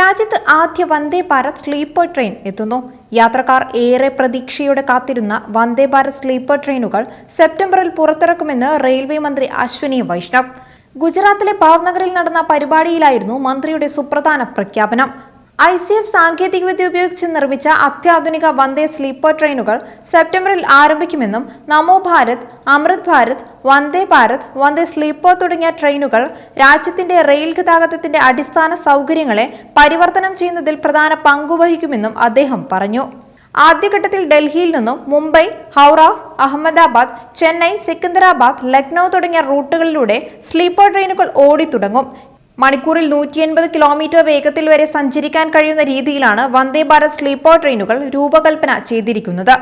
രാജ്യത്ത് ആദ്യ Vande Bharat sleeper train എത്തുന്നു. യാത്രക്കാർ ഏറെ പ്രതീക്ഷയോടെ കാത്തിരുന്ന വന്ദേ ഭാരത് സ്ലീപ്പർ ട്രെയിനുകൾ സെപ്റ്റംബറിൽ പുറത്തിറക്കുമെന്ന് റെയിൽവേ മന്ത്രി അശ്വിനി വൈഷ്ണവ്. ഗുജറാത്തിലെ ഭാവ്നഗറിൽ നടന്ന പരിപാടിയിലായിരുന്നു മന്ത്രിയുടെ സുപ്രധാന പ്രഖ്യാപനം. ഐ സി എഫ് സാങ്കേതികവിദ്യ ഉപയോഗിച്ച് നിർമ്മിച്ച അത്യാധുനിക വന്ദേ സ്ലീപ്പർ ട്രെയിനുകൾ സെപ്റ്റംബറിൽ ആരംഭിക്കുമെന്നും നമോ ഭാരത് അമൃത് ഭാരത് വന്ദേ ഭാരത് വന്ദേ സ്ലീപ്പർ തുടങ്ങിയ ട്രെയിനുകൾ രാജ്യത്തിന്റെ റെയിൽ ഗതാഗതത്തിന്റെ അടിസ്ഥാന സൗകര്യങ്ങളെ പരിവർത്തനം ചെയ്യുന്നതിൽ പ്രധാന പങ്കുവഹിക്കുമെന്നും അദ്ദേഹം പറഞ്ഞു. ആദ്യഘട്ടത്തിൽ ഡൽഹിയിൽ നിന്നും മുംബൈ ഹൗറ അഹമ്മദാബാദ് ചെന്നൈ സിക്കന്ദരാബാദ് ലക്നൌ തുടങ്ങിയ റൂട്ടുകളിലൂടെ സ്ലീപ്പർ ട്രെയിനുകൾ ഓടിത്തുടങ്ങും. മണിക്കൂറിൽ നൂറ്റി എൺപത് കിലോമീറ്റർ വേഗത്തിൽ വരെ സഞ്ചരിക്കാൻ കഴിയുന്ന രീതിയിലാണ് വന്ദേ ഭാരത് സ്ലീപ്പർ ട്രെയിനുകൾ രൂപകൽപ്പന ചെയ്തിരിക്കുന്നത്.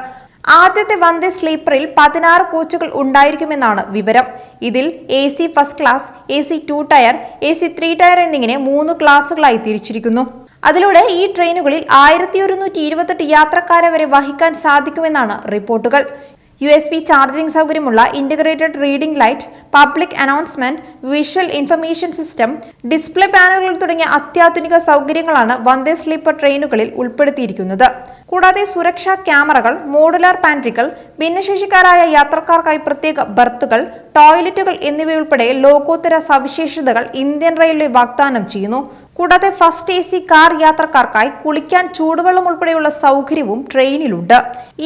ആദ്യത്തെ വന്ദേ സ്ലീപ്പറിൽ പതിനാറ് കോച്ചുകൾ ഉണ്ടായിരിക്കുമെന്നാണ് വിവരം. ഇതിൽ A C first class A C two tier A C three tier എന്നിങ്ങനെ മൂന്ന് ക്ലാസുകളായി തിരിച്ചിരിക്കുന്നു. അതിലൂടെ ഈ ട്രെയിനുകളിൽ ആയിരത്തി ഒരുന്നൂറ്റി ഇരുപത്തെട്ട് യാത്രക്കാരെ വരെ വഹിക്കാൻ സാധിക്കുമെന്നാണ് റിപ്പോർട്ടുകൾ. യു എസ് ബി ചാർജിംഗ് സൗകര്യമുള്ള integrated reading light public announcement visual information system display പാനലുകൾ തുടങ്ങിയ അത്യാധുനിക സൗകര്യങ്ങളാണ് വന്ദേ സ്ലീപ്പർ ട്രെയിനുകളിൽ ഉൾപ്പെടുത്തിയിരിക്കുന്നത്. കൂടാതെ സുരക്ഷാ ക്യാമറകൾ മോഡുലാർ പാൻട്രികൾ ഭിന്നശേഷിക്കാരായ യാത്രക്കാർക്കായി പ്രത്യേക ബർത്തുകൾ ടോയ്ലറ്റുകൾ എന്നിവയുൾപ്പെടെ ലോകോത്തര സവിശേഷതകൾ ഇന്ത്യൻ റെയിൽവേ വാഗ്ദാനം ചെയ്യുന്നു. കൂടാതെ ഫസ്റ്റ് എ സി കാർ യാത്രക്കാർക്കായി കുളിക്കാൻ ചൂടുവെള്ളം ഉൾപ്പെടെയുള്ള സൗകര്യവും ട്രെയിനിലുണ്ട്.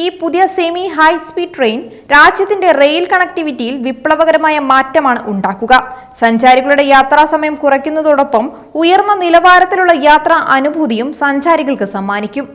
ഈ പുതിയ സെമി ഹൈ സ്പീഡ് ട്രെയിൻ രാജ്യത്തിന്റെ റെയിൽ കണക്ടിവിറ്റിയിൽ വിപ്ലവകരമായ മാറ്റമാണ് ഉണ്ടാക്കുക. സഞ്ചാരികളുടെ യാത്രാ സമയം കുറയ്ക്കുന്നതോടൊപ്പം ഉയർന്ന നിലവാരത്തിലുള്ള യാത്രാ അനുഭൂതിയും സഞ്ചാരികൾക്ക് സമ്മാനിക്കും.